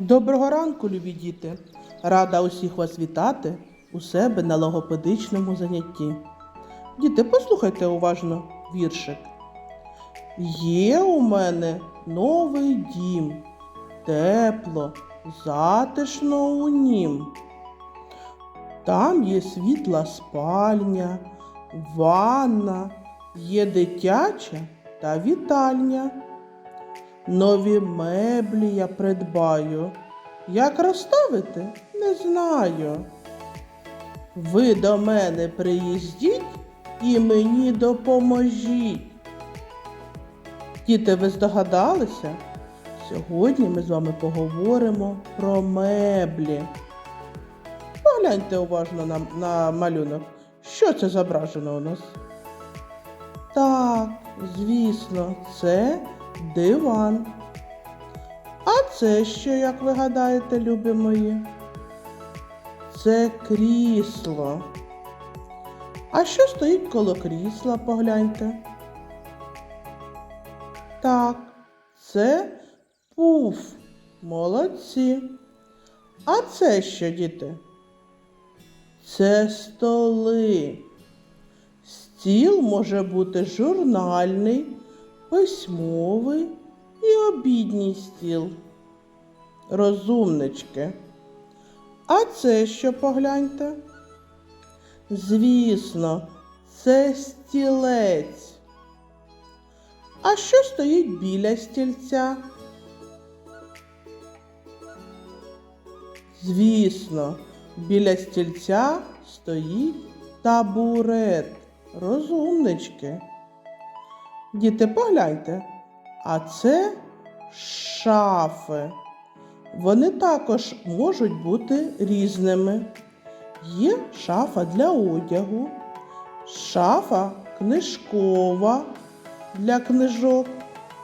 Доброго ранку, любі діти! Рада усіх вас вітати у себе на логопедичному занятті. Діти, послухайте уважно віршик. Є у мене новий дім, тепло, затишно у нім. Там є світла спальня, ванна, є дитяча та вітальня. Нові меблі я придбаю. Як розставити, не знаю. Ви до мене приїздіть і мені допоможіть. Діти, ви здогадалися? Сьогодні ми з вами поговоримо про меблі. Погляньте уважно на, на малюнок. Що це зображено у нас? Так, звісно, це диван. А це що, як ви гадаєте, любі мої? Це крісло. А що стоїть коло крісла, погляньте? Так, це пуф. Молодці. А це що, діти? Це столи. Стіл може бути журнальний, письмовий і обідній стіл. Розумнички. А це що погляньте? Звісно, це стілець. А що стоїть біля стільця? Звісно, біля стільця стоїть табурет. Розумнички. Діти, погляньте, а це шафи. Вони також можуть бути різними. Є шафа для одягу, шафа книжкова для книжок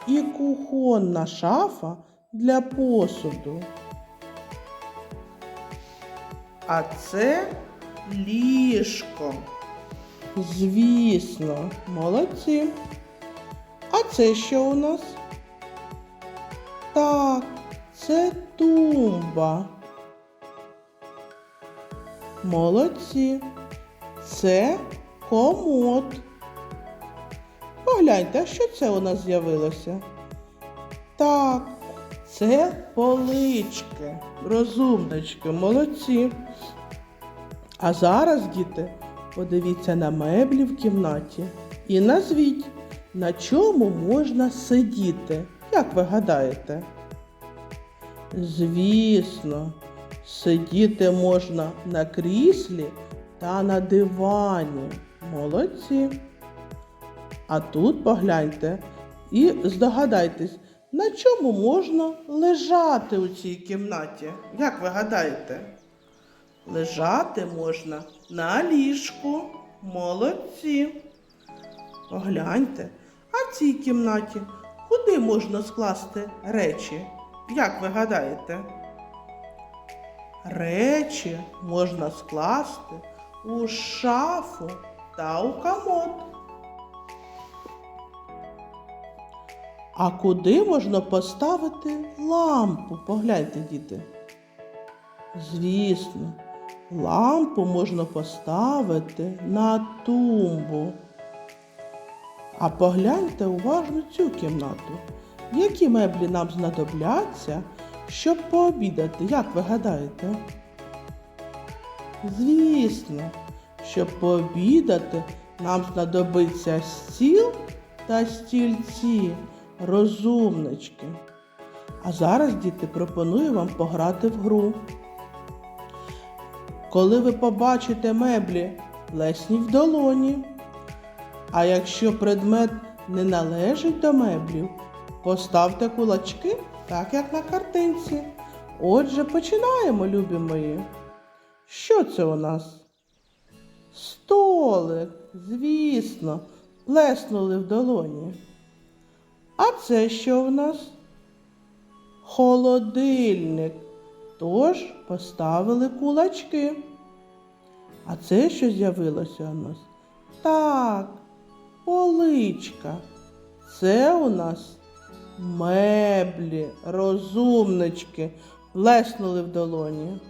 і кухонна шафа для посуду. А це ліжко. Звісно, молодці. А це що у нас? Так, це тумба. Молодці. Це комод. Погляньте, що це у нас з'явилося? Так, це полички. Розумнички, молодці. А зараз, діти, подивіться на меблі в кімнаті і назвіть, на чому можна сидіти. Як ви гадаєте? Звісно, сидіти можна на кріслі та на дивані. Молодці. А тут погляньте і здогадайтесь, на чому можна лежати у цій кімнаті. Як ви гадаєте? Лежати можна на ліжку. Молодці. Погляньте, а в цій кімнаті куди можна скласти речі? Як ви гадаєте? Речі можна скласти у шафу та у комод. А куди можна поставити лампу? Погляньте, діти. Звісно, лампу можна поставити на тумбу. А погляньте уважно цю кімнату. Які меблі нам знадобляться, щоб пообідати, як ви гадаєте? Звісно, щоб пообідати, нам знадобиться стіл та стільці, розумнички. А зараз, діти, пропоную вам пограти в гру. Коли ви побачите меблі, плесніть в долоні. А якщо предмет не належить до меблів, поставте кулачки, так як на картинці. Отже, починаємо, любі мої. Що це у нас? Столик, звісно, плеснули в долоні. А це що в нас? Холодильник. Тож поставили кулачки. А це що з'явилося у нас? Так, поличка. Це у нас меблі, розумнички. леснули в долоні.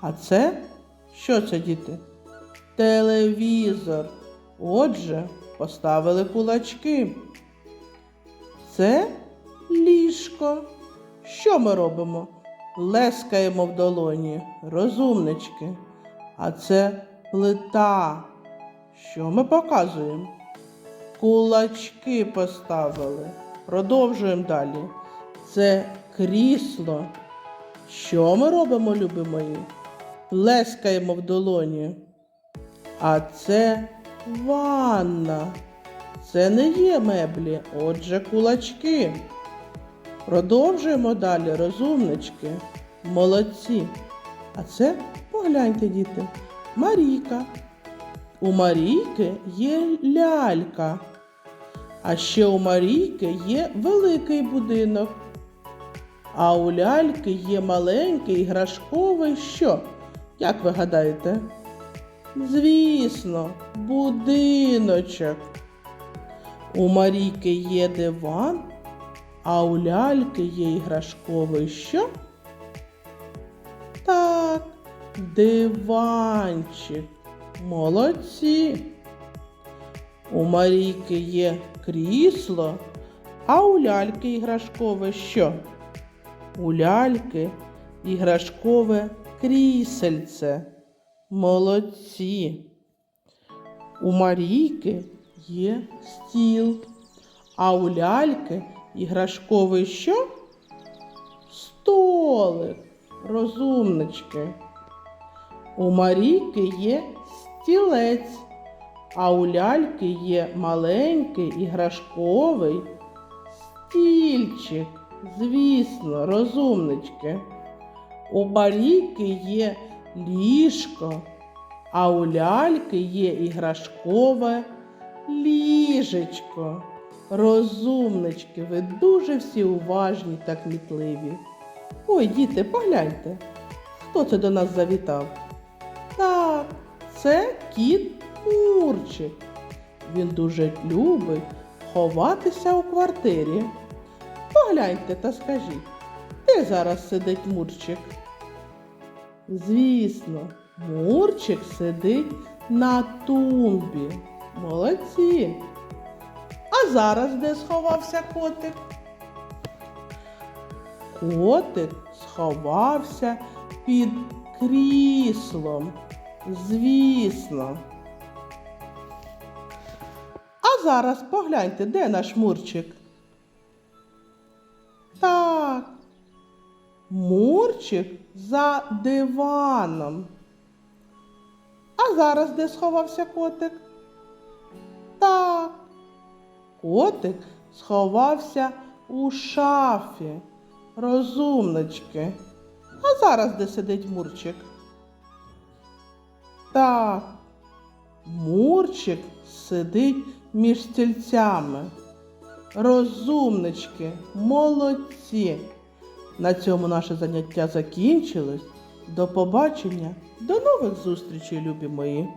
А це що це, діти? Телевізор. Отже, поставили кулачки. Це ліжко. Що ми робимо? Лескаємо в долоні, розумнички. А це плита. Що ми показуємо? Кулачки поставили. Продовжуємо далі. Це крісло. Що ми робимо, любі мої? Плескаємо в долоні. А це ванна. Це не є меблі, отже, кулачки. Продовжуємо далі, розумнички. Молодці. А це погляньте, діти, Марійка. У Марійки є лялька. А ще у Марійки є великий будинок. А у ляльки є маленький іграшковий що? Як ви гадаєте? Звісно, будиночок. У Марійки є диван, а у ляльки є іграшковий що? Так, диванчик. Молодці. У Марійки є крісло, а у ляльки іграшкове що? У ляльки іграшкове крісельце. Молодці. У Марійки є стіл, а у ляльки іграшковий що? Столик. Розумнички. У Марійки є стілець, а у ляльки є маленький іграшковий стільчик. Звісно, розумнички. У Марійки є ліжко, а у ляльки є іграшкове ліжечко. Розумнички, ви дуже всі уважні та кмітливі. Ой, діти, погляньте, хто це до нас завітав? Так, це кіт Мурчик. Він дуже любить ховатися у квартирі. Погляньте та скажіть, де зараз сидить Мурчик? Звісно, Мурчик сидить на тумбі. Молодці. А зараз де сховався котик? Котик сховався під кріслом. Звісно. А зараз погляньте, де наш Мурчик? Так. Мурчик за диваном. А зараз де сховався котик? Так. Котик сховався у шафі. Розумнички. А зараз де сидить Мурчик? Так. Мурчик сидить між стільцями. Розумнички, молодці. На цьому наше заняття закінчилось. До побачення, до нових зустрічей, любі мої.